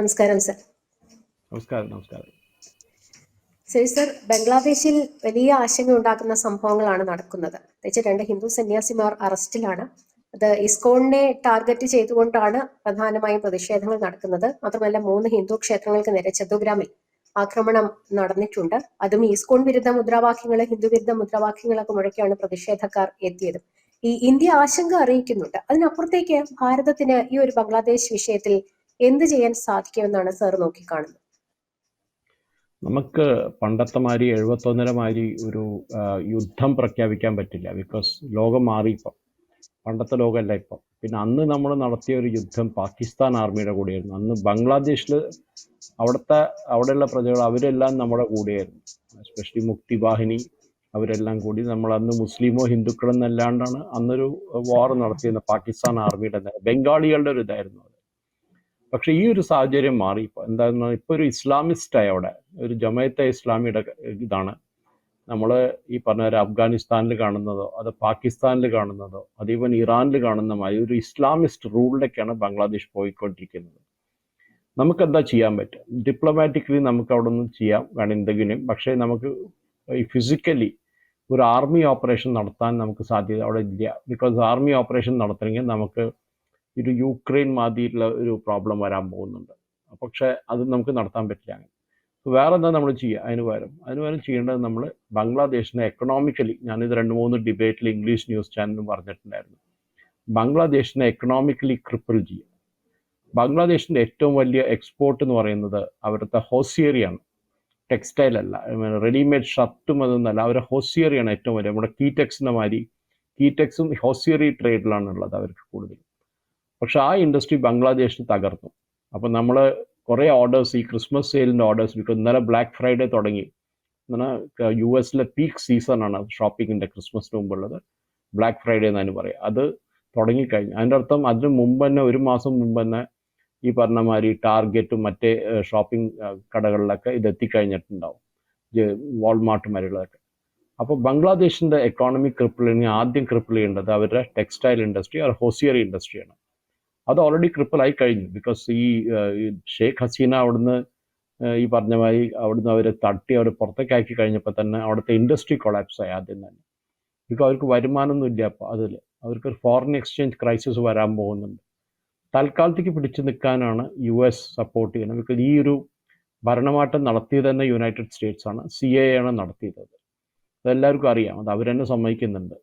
നമസ്കാരം സർ. നമസ്കാരം നമസ്കാരം. ശരി സർ. ബംഗ്ലാദേശിൽ വലിയ ആശങ്ക ഉണ്ടാക്കുന്ന സംഭവങ്ങളാണ് നടക്കുന്നത്. പ്രത്യേകിച്ച് രണ്ട് ഹിന്ദു സന്യാസിമാർ അറസ്റ്റിലാണ്. അത് ഇസ്കോണിനെ ടാർഗറ്റ് ചെയ്തുകൊണ്ടാണ് പ്രധാനമായും പ്രതിഷേധങ്ങൾ നടക്കുന്നത്. മാത്രമല്ല മൂന്ന് ഹിന്ദു ക്ഷേത്രങ്ങൾക്ക് നേരെ ചതുഗ്രാമിൽ ആക്രമണം നടന്നിട്ടുണ്ട്. അതും ഇസ്കോൺ വിരുദ്ധ മുദ്രാവാക്യങ്ങൾ ഹിന്ദു വിരുദ്ധ മുദ്രാവാക്യങ്ങളൊക്കെ മുഴക്കിയാണ് പ്രതിഷേധക്കാർ എത്തിയത്. ഈ ഇന്ത്യ ആശങ്ക അറിയിക്കുന്നുണ്ട്. അതിനപ്പുറത്തേക്ക് ഭാരതത്തിന് ഈ ഒരു ബംഗ്ലാദേശ് വിഷയത്തിൽ എന്ത് ചെയ്യാൻ സാധിക്കുമെന്നാണ് സാർ നോക്കിക്കാണുന്നത്? നമുക്ക് പണ്ടത്തെ മാതിരി എഴുപത്തൊന്നര മാതിരി ഒരു യുദ്ധം പ്രഖ്യാപിക്കാൻ പറ്റില്ല. ബിക്കോസ് ലോകം മാറി ഇപ്പം പണ്ടത്തെ ലോകമല്ല ഇപ്പം. പിന്നെ അന്ന് നമ്മൾ നടത്തിയ ഒരു യുദ്ധം പാകിസ്ഥാൻ ആർമിയുടെ കൂടെയായിരുന്നു. അന്ന് ബംഗ്ലാദേശിൽ അവിടുത്തെ അവിടെയുള്ള പ്രജകൾ അവരെല്ലാം നമ്മുടെ കൂടെയായിരുന്നു. എസ്പെഷ്യലി മുക്തി വാഹിനി അവരെല്ലാം കൂടി. നമ്മൾ അന്ന് മുസ്ലിമോ ഹിന്ദുക്കളോ എന്നല്ലാണ്ടാണ് അന്നൊരു വാർ നടത്തിയിരുന്നത്. പാകിസ്ഥാൻ ആർമിയുടെ ബംഗാളികളുടെ ഒരു ഇതായിരുന്നു പക്ഷെ ഈ ഒരു സാഹചര്യം മാറി. ഇപ്പോൾ എന്താണെന്ന് ഇപ്പോൾ ഒരു ഇസ്ലാമിസ്റ്റ് ആയി അവിടെ ഒരു ജമയത്തെ ഇസ്ലാമിയുടെ ഇതാണ്. നമ്മൾ ഈ പറഞ്ഞ ഒരു അഫ്ഗാനിസ്ഥാനിൽ കാണുന്നതോ അത് പാകിസ്ഥാനിൽ കാണുന്നതോ അത് ഈവൻ ഇറാനിൽ കാണുന്ന മാതിരി ഒരു ഇസ്ലാമിസ്റ്റ് റൂളിലേക്കാണ് ബംഗ്ലാദേശ് പോയിക്കൊണ്ടിരിക്കുന്നത്. നമുക്കെന്താ ചെയ്യാൻ പറ്റും ഡിപ്ലോമാറ്റിക്കലി നമുക്ക് അവിടെ ഒന്നും ചെയ്യാം വേണം എന്തെങ്കിലും. പക്ഷേ നമുക്ക് ഈ ഫിസിക്കലി ഒരു ആർമി ഓപ്പറേഷൻ നടത്താൻ നമുക്ക് സാധ്യത അവിടെ ഇല്ല. ബിക്കോസ് ആർമി ഓപ്പറേഷൻ നടത്തണമെങ്കിൽ നമുക്ക് ഒരു യുക്രൈൻ മാതിരിയുള്ള ഒരു പ്രോബ്ലം വരാൻ പോകുന്നുണ്ട്. പക്ഷേ അത് നമുക്ക് നടത്താൻ പറ്റില്ല അങ്ങനെ. വേറെ എന്താ നമ്മൾ ചെയ്യുക? അതിന് പകരം. അതിന് പകരം ചെയ്യേണ്ടത് നമ്മൾ ബംഗ്ലാദേശിനെ എക്കണോമിക്കലി ഞാനിത് രണ്ട് മൂന്ന് ഡിബേറ്റിൽ ഇംഗ്ലീഷ് ന്യൂസ് ചാനലും പറഞ്ഞിട്ടുണ്ടായിരുന്നു. ബംഗ്ലാദേശിനെ എക്കണോമിക്കലി ക്രിപ്പിൾ ചെയ്യുക. ബംഗ്ലാദേശിന്റെ ഏറ്റവും വലിയ എക്സ്പോർട്ട് എന്ന് പറയുന്നത് അവിടുത്തെ ഹോസിയറിയാണ് ടെക്സ്റ്റൈൽ അല്ല. റെഡിമെയ്ഡ് ഷർട്ടും അതൊന്നല്ല അവരുടെ ഹോസിയറിയാണ് ഏറ്റവും വലിയ. നമ്മുടെ കീടെക്സിന്റെ മാതിരി. കീടെക്സും ഹോസിയറി ട്രേഡിലാണ് ഉള്ളത് അവർക്ക് കൂടുതൽ പക്ഷെ ആ ഇൻഡസ്ട്രി ബംഗ്ലാദേശിൽ തകർന്നു. അപ്പം നമ്മൾ കുറേ ഓർഡേഴ്സ് ഈ ക്രിസ്മസ് സെയിലിന്റെ ഓർഡേഴ്സ് ബിക്കോസ് ഇന്നലെ ബ്ലാക്ക് ഫ്രൈഡേ തുടങ്ങി. എന്നാൽ യു എസിലെ പീക്ക് സീസണാണ് ഷോപ്പിങ്ങിന്റെ ക്രിസ്മസിന് മുമ്പുള്ളത്. ബ്ലാക്ക് ഫ്രൈഡേ എന്നാണ് പറയുക. അത് തുടങ്ങിക്കഴിഞ്ഞു. അതിന്റെ അർത്ഥം അതിന് മുമ്പ് തന്നെ ഒരു മാസം മുമ്പ് തന്നെ ഈ പറഞ്ഞ മാതിരി ടാർഗറ്റും മറ്റേ ഷോപ്പിംഗ് കടകളിലൊക്കെ ഇത് എത്തിക്കഴിഞ്ഞിട്ടുണ്ടാവും. വാൾമാർട്ട് മാതിരിയുള്ളതൊക്കെ. അപ്പോൾ ബംഗ്ലാദേശിന്റെ എക്കോണമി ക്രിപ്പിൾ ആദ്യം ക്രിപ്പിൾ ചെയ്യേണ്ടത് അവരുടെ ടെക്സ്റ്റൈൽ ഇൻഡസ്ട്രി അവർ ഹോസിയറി ഇൻഡസ്ട്രിയാണ്. അത് ഓൾറെഡി ക്രിപ്പിൾ ആയി കഴിഞ്ഞു. ബിക്കോസ് ഈ ഷേഖ് ഹസീന അവിടുന്ന് ഈ പറഞ്ഞ മാതിരി അവിടുന്ന് അവരെ തട്ടി അവർ പുറത്തേക്കാക്കി കഴിഞ്ഞപ്പോൾ തന്നെ അവിടുത്തെ ഇൻഡസ്ട്രി കൊളാപ്സ് ആയി ആദ്യം തന്നെ. ബിക്കോ അവർക്ക് വരുമാനമൊന്നും ഇല്ല അപ്പോൾ അതിൽ അവർക്ക് ഒരു ഫോറിൻ എക്സ്ചേഞ്ച് ക്രൈസിസ് വരാൻ പോകുന്നുണ്ട്. തൽക്കാലത്തേക്ക് പിടിച്ചു നിൽക്കാനാണ് യു എസ് സപ്പോർട്ട് ചെയ്യുന്നത്. ബിക്കോസ് ഈ ഒരു ഭരണമാറ്റം നടത്തിയത് തന്നെ യുണൈറ്റഡ് സ്റ്റേറ്റ്സ് ആണ് സി എ ആണ് നടത്തിയത് അതെല്ലാവർക്കും അറിയാം. അത് അവരെന്നെ സമ്മതിക്കുന്നുണ്ട്.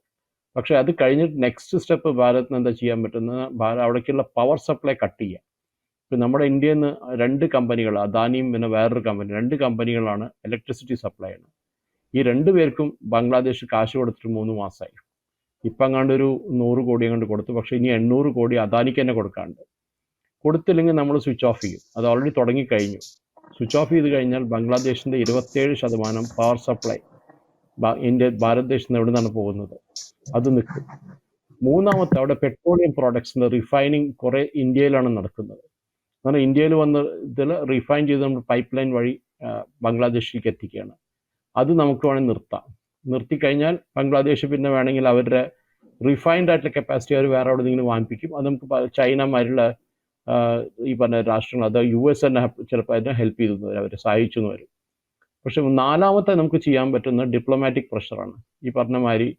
പക്ഷേ അത് കഴിഞ്ഞിട്ട് നെക്സ്റ്റ് സ്റ്റെപ്പ് ഭാരതത്തിന് എന്താ ചെയ്യാൻ പറ്റുന്നത്? ഭാരത് അവിടേക്കുള്ള പവർ സപ്ലൈ കട്ട് ചെയ്യുക ഇപ്പം നമ്മുടെ ഇന്ത്യയിൽ നിന്ന് രണ്ട് കമ്പനികൾ അദാനിയും പിന്നെ വേറൊരു കമ്പനി രണ്ട് കമ്പനികളാണ് ഇലക്ട്രിസിറ്റി സപ്ലൈ ചെയ്യുന്നത്. ഈ രണ്ട് പേർക്കും ബംഗ്ലാദേശ് കാശ് കൊടുത്തിട്ട് മൂന്ന് മാസമായി ഇപ്പം അങ്ങാണ്ട് ഒരു നൂറ് കോടി അങ്ങോട്ട് കൊടുത്തു. പക്ഷേ ഇനി എണ്ണൂറ് കോടി അദാനിക്ക് തന്നെ കൊടുക്കാണ്ട് കൊടുത്തില്ലെങ്കിൽ നമ്മൾ സ്വിച്ച് ഓഫ് ചെയ്യും. അത് ഓൾറെഡി തുടങ്ങിക്കഴിഞ്ഞു. സ്വിച്ച് ഓഫ് ചെയ്ത് കഴിഞ്ഞാൽ ബംഗ്ലാദേശിന്റെ ഇരുപത്തേഴ് ശതമാനം പവർ സപ്ലൈ ഇന്ത്യ ഭാരതദേശത്ത് നിന്ന് എവിടെ നിന്നാണ് പോകുന്നത്? അത് നിൽക്കും മൂന്നാമത്തെ അവിടെ പെട്രോളിയം പ്രോഡക്ട്സിന്റെ റിഫൈനിങ് കുറെ ഇന്ത്യയിലാണ് നടക്കുന്നത്. കാരണം ഇന്ത്യയിൽ വന്ന് ഇതിൽ റിഫൈൻ ചെയ്ത് നമ്മൾ പൈപ്പ് ലൈൻ വഴി ബംഗ്ലാദേശിലേക്ക് എത്തിക്കുകയാണ്. അത് നമുക്ക് വേണമെങ്കിൽ നിർത്താം. നിർത്തിക്കഴിഞ്ഞാൽ ബംഗ്ലാദേശ് പിന്നെ വേണമെങ്കിൽ അവരുടെ റിഫൈൻഡ് ആയിട്ടുള്ള കപ്പാസിറ്റി അവർ വേറെ അവിടെ വാങ്ങിപ്പിക്കും. അത് നമുക്ക് ചൈനമാരുള്ള ഈ പറഞ്ഞ രാഷ്ട്രങ്ങൾ അത് യു എസ് തന്നെ ചിലപ്പോൾ അതിനെ ഹെൽപ്പ് ചെയ്തു അവർ സഹായിച്ചു വരും പക്ഷെ നാലാമത്തെ നമുക്ക് ചെയ്യാൻ പറ്റുന്ന ഡിപ്ലോമാറ്റിക് പ്രഷറാണ് ഈ പറഞ്ഞ മാതിരി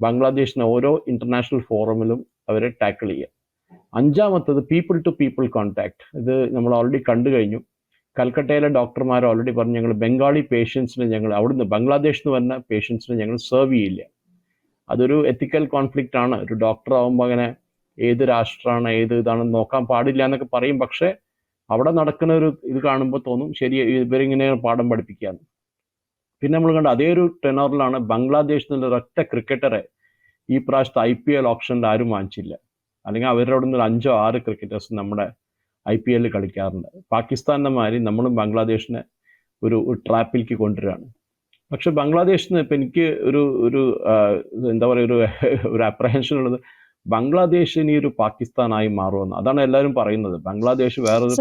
ബംഗ്ലാദേശിന് ഓരോ ഇന്റർനാഷണൽ ഫോറമിലും അവരെ ടാക്കിൾ ചെയ്യുക അഞ്ചാമത്തത് പീപ്പിൾ ടു പീപ്പിൾ കോൺടാക്ട് ഇത് നമ്മൾ ഓൾറെഡി കണ്ടു കഴിഞ്ഞു. കൽക്കട്ടയിലെ ഡോക്ടർമാർ ഓൾറെഡി പറഞ്ഞു ഞങ്ങൾ ബംഗാളി പേഷ്യൻസിന് ഞങ്ങൾ അവിടുന്ന് ബംഗ്ലാദേശിൽ നിന്ന് വരുന്ന പേഷ്യൻസിന് ഞങ്ങൾ സെർവ് ചെയ്യില്ല. അതൊരു എത്തിക്കൽ കോൺഫ്ലിക്റ്റ് ആണ്. ഒരു ഡോക്ടർ ആകുമ്പോൾ അങ്ങനെ ഏത് രാഷ്ട്രമാണ് ഏത് ഇതാണെന്ന് നോക്കാൻ പാടില്ല എന്നൊക്കെ പറയും. പക്ഷേ അവിടെ നടക്കുന്ന ഒരു ഇത് കാണുമ്പോൾ തോന്നും ശരി ഇവരിങ്ങനെ പാഠം പഠിപ്പിക്കാന്ന് പിന്നെ നമ്മൾ കണ്ട അതേ ഒരു ടെനോറിലാണ് ബംഗ്ലാദേശിൽ നിന്ന് ഒരൊറ്റ ക്രിക്കറ്ററെ ഈ പ്രാവശ്യത്തെ ഐ പി എൽ ഓപ്ഷനിൽ ആരും വാങ്ങിച്ചില്ല. അല്ലെങ്കിൽ അവരുടെ നിന്ന് അഞ്ചോ ആറ് ക്രിക്കറ്റേഴ്സ് നമ്മുടെ ഐ പി എല്ലിൽ കളിക്കാറുണ്ട്. പാകിസ്ഥാന്റെ മാതിരി നമ്മളും ബംഗ്ലാദേശിനെ ഒരു ട്രാപ്പിലേക്ക് കൊണ്ടുവരികയാണ്. പക്ഷെ ബംഗ്ലാദേശിൽ നിന്ന് ഇപ്പം എനിക്ക് ഒരു ഒരു എന്താ പറയുക ഒരു ഒരു അപ്രഹെൻഷൻ ഉള്ളത് ബംഗ്ലാദേശ് ഇനി ഒരു പാകിസ്ഥാനായി മാറുമെന്ന്. അതാണ് എല്ലാവരും പറയുന്നത്. ബംഗ്ലാദേശ് വേറൊരു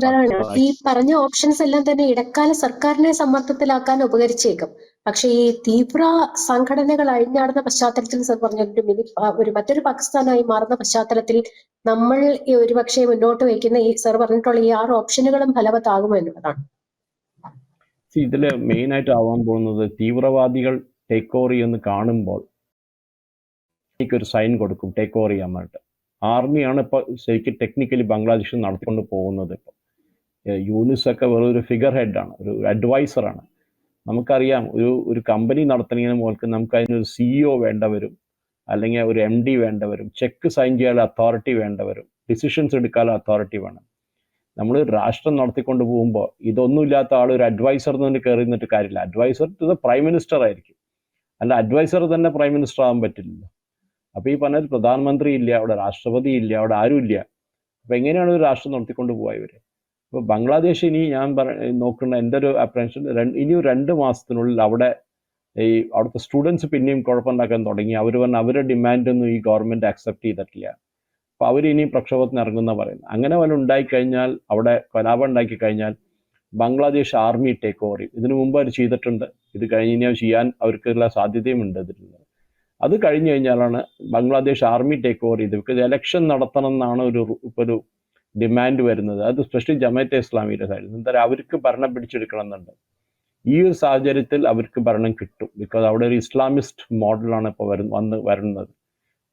ഈ പറഞ്ഞ ഓപ്ഷൻസ് എല്ലാം തന്നെ ഇടക്കാല സർക്കാരിനെ സമ്മർദ്ദത്തിലാക്കാൻ ഉപകരിച്ചേക്കും. പക്ഷേ ഈ തീവ്ര സംഘടനകൾ അഴിഞ്ഞാടുന്ന പശ്ചാത്തലത്തിൽ സർ പറഞ്ഞ ഒരു മിനി ഒരു മറ്റൊരു പാകിസ്ഥാനായി മാറുന്ന പശ്ചാത്തലത്തിൽ നമ്മൾ ഈ ഒരു പക്ഷേ മുന്നോട്ട് വയ്ക്കുന്ന ഈ സർ പറഞ്ഞിട്ടുള്ള ഈ ആറ് ഓപ്ഷനുകളും ഫലവത്താകുമോ എന്നുള്ളതാണ്. ഇതിൽ മെയിനായിട്ട് ആവാൻ പോകുന്നത് തീവ്രവാദികൾ ടേക്ക് ഓവർ ചെയ്യുമെന്ന് കാണുമ്പോൾ ഒരു സൈൻ കൊടുക്കും ടേക്ക് ഓവർ ചെയ്യാൻ വേണ്ടിയിട്ട്. ആർമിയാണ് ഇപ്പോൾ ശരിക്കും ടെക്നിക്കലി ബംഗ്ലാദേശിൽ നടത്തിക്കൊണ്ട് പോകുന്നത് ഇപ്പോൾ യൂനിസ് ഒക്കെ വെറും ഒരു ഫിഗർ ഹെഡാണ് ഒരു അഡ്വൈസറാണ് നമുക്കറിയാം ഒരു ഒരു കമ്പനി നടത്തണതിന് മുകൾക്ക് നമുക്ക് അതിനൊരു സിഇഒ വേണ്ടവരും അല്ലെങ്കിൽ ഒരു എം ഡി വേണ്ട വരും ചെക്ക് സൈൻ ചെയ്യാൻ അതോറിറ്റി വേണ്ടവരും ഡിസിഷൻസ് എടുക്കാൻ അതോറിറ്റി വേണം. നമ്മൾ രാഷ്ട്രം നടത്തിക്കൊണ്ട് പോകുമ്പോൾ ഇതൊന്നുമില്ലാത്ത ആൾ ഒരു അഡ്വൈസർ എന്ന് കയറി നിന്നിട്ട് കാര്യമില്ല. Adviser to the prime minister ആയിരിക്കും. അല്ല അഡ്വൈസർ തന്നെ പ്രൈം മിനിസ്റ്റർ ആകാൻ പറ്റില്ലല്ലോ. അപ്പോൾ ഈ പറഞ്ഞ പ്രധാനമന്ത്രി ഇല്ല അവിടെ രാഷ്ട്രപതി ഇല്ല അവിടെ ആരും ഇല്ല. അപ്പോൾ എങ്ങനെയാണ് ഒരു രാഷ്ട്രം നടത്തിക്കൊണ്ട് പോവുക ഇവർ? അപ്പോൾ ബംഗ്ലാദേശ് ഇനി ഞാൻ പറ നോക്കുന്ന എന്റെ ഒരു അപ്രൻഷൻ ഇനി രണ്ട് മാസത്തിനുള്ളിൽ അവിടെ ഈ അവിടുത്തെ സ്റ്റുഡൻസ് പിന്നെയും കുഴപ്പമുണ്ടാക്കാൻ തുടങ്ങി. അവർ പറഞ്ഞ അവരുടെ ഡിമാൻഡൊന്നും ഈ ഗവൺമെന്റ് അക്സെപ്റ്റ് ചെയ്തിട്ടില്ല. അപ്പോൾ അവർ ഇനി പ്രക്ഷോഭത്തിന് ഇറങ്ങുന്ന പറയുന്നത്. അങ്ങനെ വല്ല ഉണ്ടായിക്കഴിഞ്ഞാൽ അവിടെ കലാപം ഉണ്ടാക്കി കഴിഞ്ഞാൽ ബംഗ്ലാദേശ് ആർമി ടേക്ക് ഓവർ ചെയ്യും. ഇതിനു മുമ്പ് അവർ ചെയ്തിട്ടുണ്ട്. ഇത് കഴിഞ്ഞാൽ ചെയ്യാൻ അവർക്കുള്ള സാധ്യതയും ഉണ്ട് ഇതിൽ അത് കഴിഞ്ഞു കഴിഞ്ഞാലാണ് ബംഗ്ലാദേശ് ആർമി ടേക്ക് ഓവർ ചെയ്ത് ബിക്കോസ് എലക്ഷൻ നടത്തണം എന്നാണ് ഒരു ഒരു ഡിമാൻഡ് വരുന്നത്. അത് സ്പെഷ്യലി ജമാഅത്തെ ഇസ്ലാമിയുടെ സൈഡിൽ എന്താ പറയുക അവർക്ക് ഭരണം പിടിച്ചെടുക്കണം എന്നുണ്ട് ഈ ഒരു സാഹചര്യത്തിൽ അവർക്ക് ഭരണം കിട്ടും. ബിക്കോസ് അവിടെ ഒരു ഇസ്ലാമിസ്റ്റ് മോഡലാണ് ഇപ്പോൾ വരു വന്ന് വരുന്നത്.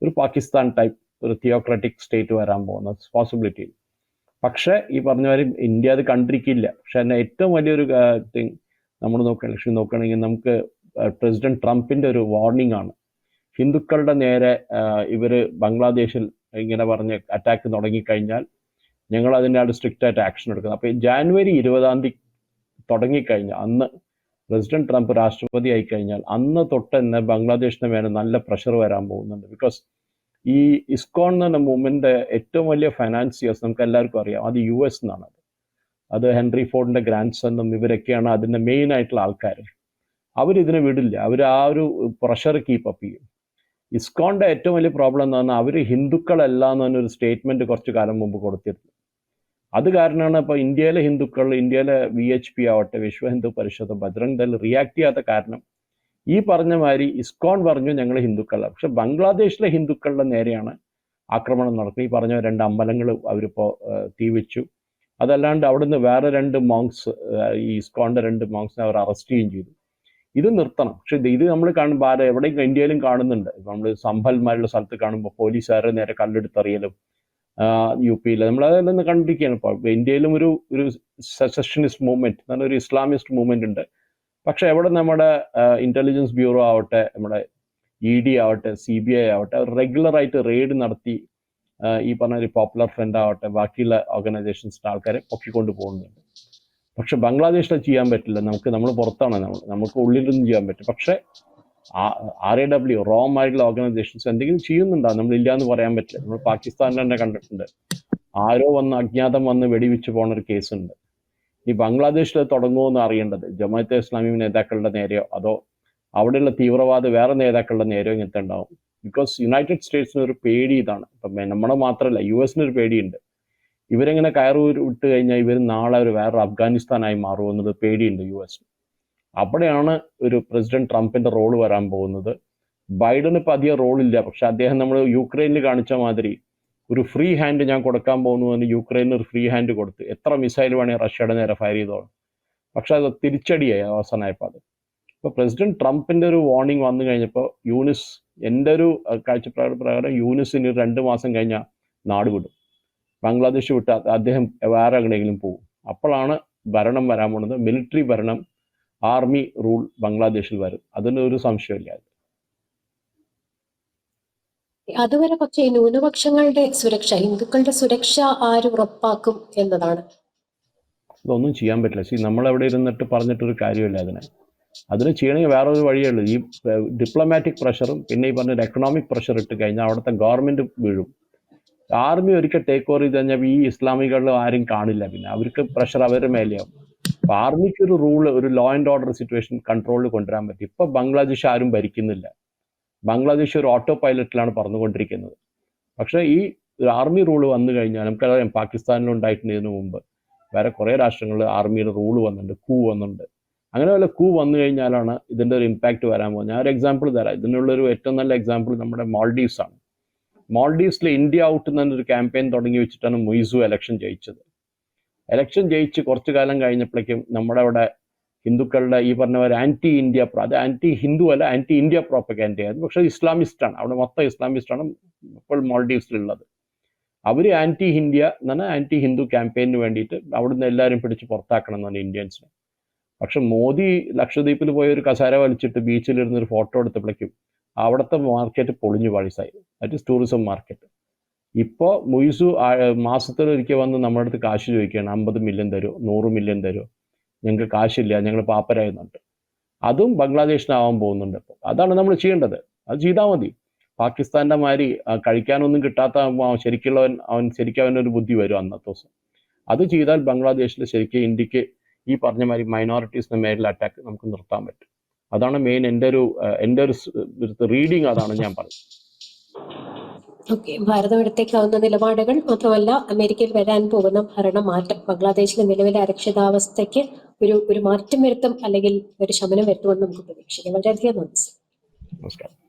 ഒരു പാകിസ്ഥാൻ ടൈപ്പ് ഒരു തിയോക്രാറ്റിക് സ്റ്റേറ്റ് വരാൻ പോകുന്ന പോസിബിലിറ്റി പക്ഷേ ഈ പറഞ്ഞ മാതിരി ഇന്ത്യ അത് കണ്ടിരിക്കില്ല. പക്ഷെ എന്നാൽ ഏറ്റവും വലിയൊരു തിങ് നമ്മൾ നോക്കുകയാണെങ്കിൽ ലക്ഷ്യം നോക്കുകയാണെങ്കിൽ നമുക്ക് പ്രസിഡന്റ് ട്രംപിന്റെ ഒരു വാർണിംഗ് ആണ്. ഹിന്ദുക്കളുടെ നേരെ ഇവർ ബംഗ്ലാദേശിൽ ഇങ്ങനെ പറഞ്ഞ് അറ്റാക്ക് തുടങ്ങിക്കഴിഞ്ഞാൽ ഞങ്ങൾ അതിന്റെ സ്ട്രിക്റ്റ് ആയിട്ട് ആക്ഷൻ എടുക്കുന്നത് അപ്പോൾ ജാനുവരി ഇരുപതാം തീയതി തുടങ്ങിക്കഴിഞ്ഞാൽ അന്ന് പ്രസിഡന്റ് ട്രംപ് രാഷ്ട്രപതി ആയി കഴിഞ്ഞാൽ അന്ന് തൊട്ട് തന്നെ ബംഗ്ലാദേശിന് മേലെ നല്ല പ്രഷർ വരാൻ പോകുന്നുണ്ട്. ബിക്കോസ് ഈ ഇസ്കോൺ എന്ന മൂവ്മെന്റ് ഏറ്റവും വലിയ ഫൈനാൻസിയേഴ്സ് നമുക്ക് എല്ലാവർക്കും അറിയാം. അത് യു എസ് എന്നാണ് അത്. അത് ഹെൻറി ഫോർഡിന്റെ ഗ്രാൻഡ് സണ്ണും ഇവരൊക്കെയാണ് അതിന്റെ മെയിൻ ആയിട്ടുള്ള ആൾക്കാർ അവരിതിനെ വിടില്ല. അവർ ആ ഒരു പ്രഷർ കീപ്പ് അപ്പ് ചെയ്യും. ഇസ്കോണിന്റെ ഏറ്റവും വലിയ പ്രോബ്ലം എന്ന് പറഞ്ഞാൽ അവർ ഹിന്ദുക്കളല്ല എന്ന് പറഞ്ഞൊരു സ്റ്റേറ്റ്മെന്റ് കുറച്ച് കാലം മുമ്പ് കൊടുത്തിരുന്നു. അത് കാരണമാണ് ഇപ്പോൾ ഇന്ത്യയിലെ ഹിന്ദുക്കൾ ഇന്ത്യയിലെ വി എച്ച് പി ആവട്ടെ വിശ്വ ഹിന്ദു പരിഷത്ത് ബജ്രംഗ് ദൾ റിയാക്ട് ചെയ്യാത്ത കാരണം ഈ പറഞ്ഞ മാതിരി ഇസ്കോൺ പറഞ്ഞു ഞങ്ങൾ ഹിന്ദുക്കളല്ല. പക്ഷെ ബംഗ്ലാദേശിലെ ഹിന്ദുക്കളുടെ നേരെയാണ് ആക്രമണം നടക്കുന്നത്. ഈ പറഞ്ഞ രണ്ട് അമ്പലങ്ങൾ അവരിപ്പോൾ തീവച്ചു. അതല്ലാണ്ട് അവിടുന്ന് വേറെ രണ്ട് മോങ്സ് ഈ ഇസ്കോണിന്റെ രണ്ട് മോങ്സിനെ അവർ അറസ്റ്റ് ചെയ്യുകയും ചെയ്തു. ഇത് നിർത്തണം. പക്ഷെ ഇത് നമ്മൾ കാണുമ്പോൾ ആരെ എവിടെയും ഇന്ത്യയിലും കാണുന്നുണ്ട്. നമ്മൾ സംഭൽമാരുടെ സ്ഥലത്ത് കാണുമ്പോൾ പോലീസുകാരെ നേരെ കല്ലെടുത്തെറിയലും യു പിയിൽ നമ്മൾ അതെല്ലാം കണ്ടിരിക്കുകയാണ്. ഇപ്പോൾ ഇന്ത്യയിലും ഒരു ഒരു സെസഷനിസ്റ്റ് മൂവ്മെന്റ് നല്ലൊരു ഇസ്ലാമിസ്റ്റ് മൂവ്മെന്റ് ഉണ്ട്. പക്ഷെ എവിടെ നമ്മുടെ ഇന്റലിജൻസ് ബ്യൂറോ ആവട്ടെ നമ്മുടെ ഇ ഡി ആവട്ടെ സി ബി ഐ ആവട്ടെ റെഗുലർ ആയിട്ട് റെയ്ഡ് നടത്തി ഈ പറഞ്ഞ ഒരു പോപ്പുലർ ഫ്രണ്ട് ആവട്ടെ ബാക്കിയുള്ള ഓർഗനൈസേഷൻസിന്റെ ആൾക്കാരെ പൊക്കിക്കൊണ്ട് പോകുന്നുണ്ട്. പക്ഷെ ബംഗ്ലാദേശിൽ ചെയ്യാൻ പറ്റില്ല. നമുക്ക് നമ്മൾ പുറത്താണ് നമ്മൾ. നമുക്ക് ഉള്ളിലൊന്നും ചെയ്യാൻ പറ്റും പക്ഷെ ആർ എ ഡബ്ല്യു റോം ആയിട്ടുള്ള ഓർഗനൈസേഷൻസ് എന്തെങ്കിലും ചെയ്യുന്നുണ്ടോ? നമ്മൾ ഇല്ല എന്ന് പറയാൻ പറ്റില്ല. നമ്മൾ പാകിസ്ഥാനിൽ തന്നെ കണ്ടിട്ടുണ്ട്. ആരോ വന്ന് അജ്ഞാതം വന്ന് വെടിവെച്ച് പോണ ഒരു കേസുണ്ട്. ഈ ബംഗ്ലാദേശിൽ തുടങ്ങുമോ എന്ന് അറിയേണ്ടത്? ജമാഅത്തെ ഇസ്ലാമി നേതാക്കളുടെ നേരെയോ? അതോ അവിടെയുള്ള തീവ്രവാദ വേറെ നേതാക്കളുടെ നേരെയോ ഇങ്ങനത്തെ ഉണ്ടാവും? ബിക്കോസ് യുണൈറ്റഡ് സ്റ്റേറ്റ്സിന് ഒരു പേടി ഇതാണ്. ഇപ്പം നമ്മുടെ മാത്രമല്ല യു എസിന് ഒരു പേടിയുണ്ട്. ഇവരെങ്ങനെ കയറു വിട്ട് കഴിഞ്ഞാൽ ഇവർ നാളെ ഒരു വേറെ അഫ്ഗാനിസ്ഥാനായി മാറും മാറുമെന്നത് പേടിയുണ്ട് യു എസ്. അവിടെയാണ് ഒരു പ്രസിഡന്റ് ട്രംപിന്റെ റോൾ വരാൻ പോകുന്നത്. ബൈഡന് ഇപ്പം അധികം റോളില്ല. പക്ഷെ അദ്ദേഹം നമ്മൾ യുക്രൈനിൽ കാണിച്ച മാതിരി ഒരു ഫ്രീ ഹാൻഡ് ഞാൻ കൊടുക്കാൻ പോകുന്നു എന്ന് യുക്രൈനിന് ഒരു ഫ്രീ ഹാൻഡ് കൊടുത്ത് എത്ര മിസൈൽ വേണമെങ്കിൽ റഷ്യയുടെ നേരെ ഫയർ ചെയ്തോളും. പക്ഷെ അത് തിരിച്ചടിയായി അവസാനമായപ്പോൾ അത്. ഇപ്പോൾ പ്രസിഡന്റ് ട്രംപിന്റെ ഒരു വാർണിംഗ് വന്നു കഴിഞ്ഞപ്പോൾ യൂനിസ് എന്റെ ഒരു കാഴ്ചപ്പാട് പ്രകാരം യൂനിസിന് രണ്ട് മാസം കഴിഞ്ഞാൽ നാട് വിടും. ബംഗ്ലാദേശ് വിട്ട് അദ്ദേഹം വേറെ എവിടെയെങ്കിലും പോകും അപ്പോഴാണ് ഭരണം വരാൻ പോകുന്നത് മിലിറ്ററി ഭരണം ആർമി റൂൾ ബംഗ്ലാദേശിൽ വരും. അതിന് ഒരു സംശയമില്ല അതുവരെ പക്ഷേ ന്യൂനപക്ഷങ്ങളുടെ സുരക്ഷ ഹിന്ദുക്കളുടെ സുരക്ഷ ആര് ഉറപ്പാക്കും എന്നതാണ്. ഇതൊന്നും ചെയ്യാൻ പറ്റില്ല. സി നമ്മൾ എവിടെ ഇരുന്നിട്ട് പറഞ്ഞിട്ടൊരു കാര്യമില്ല അതിനെ. അതിന് ചെയ്യണമെങ്കിൽ വേറെ ഒരു വഴിയേ ഉള്ളൂ ഈ ഡിപ്ലോമാറ്റിക് പ്രഷറും പിന്നെ ഈ പറഞ്ഞ എക്കണോമിക് പ്രഷർ ഇട്ട് കഴിഞ്ഞാൽ അവിടുത്തെ ഗവൺമെന്റ് വീഴും. ആർമി ഒരിക്കൽ ടേക്ക് ഓവർ ചെയ്ത് കഴിഞ്ഞാൽ ഈ ഇസ്ലാമികളിലും ആരും കാണില്ല പിന്നെ. അവർക്ക് പ്രഷർ അവരുടെ മേലെയാവും. അപ്പൊ ആർമിക്ക് ഒരു റൂൾ ഒരു ലോ ആൻഡ് ഓർഡർ സിറ്റുവേഷൻ കൺട്രോളിൽ കൊണ്ടുവരാൻ പറ്റും. ഇപ്പൊ ബംഗ്ലാദേശ് ആരും ഭരിക്കുന്നില്ല. ബംഗ്ലാദേശ് ഒരു ഓട്ടോ പൈലറ്റിലാണ് പറഞ്ഞുകൊണ്ടിരിക്കുന്നത്. പക്ഷേ ഈ ആർമി റൂൾ വന്നു കഴിഞ്ഞാൽ നമുക്കറിയാം പാകിസ്ഥാനിൽ ഉണ്ടായിട്ടുണ്ട് ഇതിനു മുമ്പ്. വേറെ കുറേ രാഷ്ട്രങ്ങളിൽ ആർമിയുടെ റൂൾ വന്നിട്ടുണ്ട് കൂ വന്നിട്ടുണ്ട്. അങ്ങനെ വല്ല കൂ വന്നു കഴിഞ്ഞാലാണ് ഇതിന്റെ ഒരു ഇമ്പാക്റ്റ് വരാൻ പോകുന്നത്. ഞാൻ ഒരു എക്സാമ്പിൾ തരാം. ഇതിനുള്ളൊരു ഏറ്റവും നല്ല എക്സാമ്പിൾ നമ്മുടെ മാൾഡീവ്സ് ആണ്. മാൾഡീവ്സിൽ ഇന്ത്യ ഔട്ട് എന്നൊരു ക്യാമ്പയിൻ തുടങ്ങി വെച്ചിട്ടാണ് മൊയ്സു എലക്ഷൻ ജയിച്ചത്. എലക്ഷൻ ജയിച്ച് കുറച്ചു കാലം കഴിഞ്ഞപ്പോഴേക്കും നമ്മുടെ അവിടെ ഹിന്ദുക്കളുടെ ഈ പറഞ്ഞ പോലെ ആന്റി ഇന്ത്യ അത് ആന്റി ഹിന്ദു അല്ല ആന്റി ഇന്ത്യ പ്രോപ്പഗാൻഡ ആയിരുന്നു. പക്ഷേ ഇസ്ലാമിസ്റ്റ് ആണ്. അവിടെ മൊത്തം ഇസ്ലാമിസ്റ്റ് ആണ് ഇപ്പോൾ മാൾഡീവ്സിലുള്ളത്. അവർ ആന്റി ഇന്ത്യ എന്നാണ് ആന്റി ഹിന്ദു ക്യാമ്പയിന് വേണ്ടിയിട്ട് അവിടുന്ന് എല്ലാവരും പിടിച്ച് പുറത്താക്കണം എന്നാണ് ഇന്ത്യൻസിനെ പക്ഷെ മോദി ലക്ഷദ്വീപിൽ പോയി ഒരു കസാര വലിച്ചിട്ട് ബീച്ചിലിരുന്ന് ഒരു ഫോട്ടോ എടുത്തപ്പോഴേക്കും അവിടുത്തെ മാർക്കറ്റ് പൊളിഞ്ഞു പാളിസായി ദാറ്റ് ഇസ് ടൂറിസം മാർക്കറ്റ് ഇപ്പോൾ മുയിസു മാസത്തിലൊരിക്കൽ വന്ന് നമ്മുടെ അടുത്ത് കാശ് ചോദിക്കുകയാണ് അമ്പത് മില്യൺ തരുമോ നൂറ് മില്യൺ തരുമോ ഞങ്ങൾക്ക് കാശില്ല ഞങ്ങൾ പാപ്പരായുന്നുണ്ട്. അതും ബംഗ്ലാദേശിനാവാൻ പോകുന്നുണ്ട് ഇപ്പോൾ അതാണ് നമ്മൾ ചെയ്യേണ്ടത്. അത് ചെയ്താൽ മതി. പാകിസ്ഥാന്റെ മാതിരി കഴിക്കാനൊന്നും കിട്ടാത്ത ശരിക്കുള്ളവൻ അവൻ ശരിക്കും അവനൊരു ബുദ്ധി വരും അന്നത്തെ ദിവസം. അത് ചെയ്താൽ ബംഗ്ലാദേശിൽ ശരിക്കും ഇന്ത്യയ്ക്ക് ഈ പറഞ്ഞ മാതിരി മൈനോറിറ്റീസിന് മേലെ അറ്റാക്ക് നമുക്ക് നിർത്താൻ പറ്റും. അതാണ് മെയിൻ എന്റെ ഒരു എന്റെ ഒരു റീഡിങ് അതാണ് ഞാൻ പറയുന്നത്. ഓക്കെ ഭാരതം എടുത്തേക്കാവുന്ന നിലപാടുകൾ മാത്രമല്ല അമേരിക്കയിൽ വരാൻ പോകുന്ന ഭരണമാറ്റം ബംഗ്ലാദേശിലെ നിലവിലെ അരക്ഷിതാവസ്ഥയ്ക്ക് ഒരു ഒരു മാറ്റം വരുത്തും അല്ലെങ്കിൽ ഒരു ശമനം വരുത്തുമെന്ന് നമുക്ക് പ്രതീക്ഷിക്കാം. വളരെയധികം നന്ദി. നമസ്കാരം.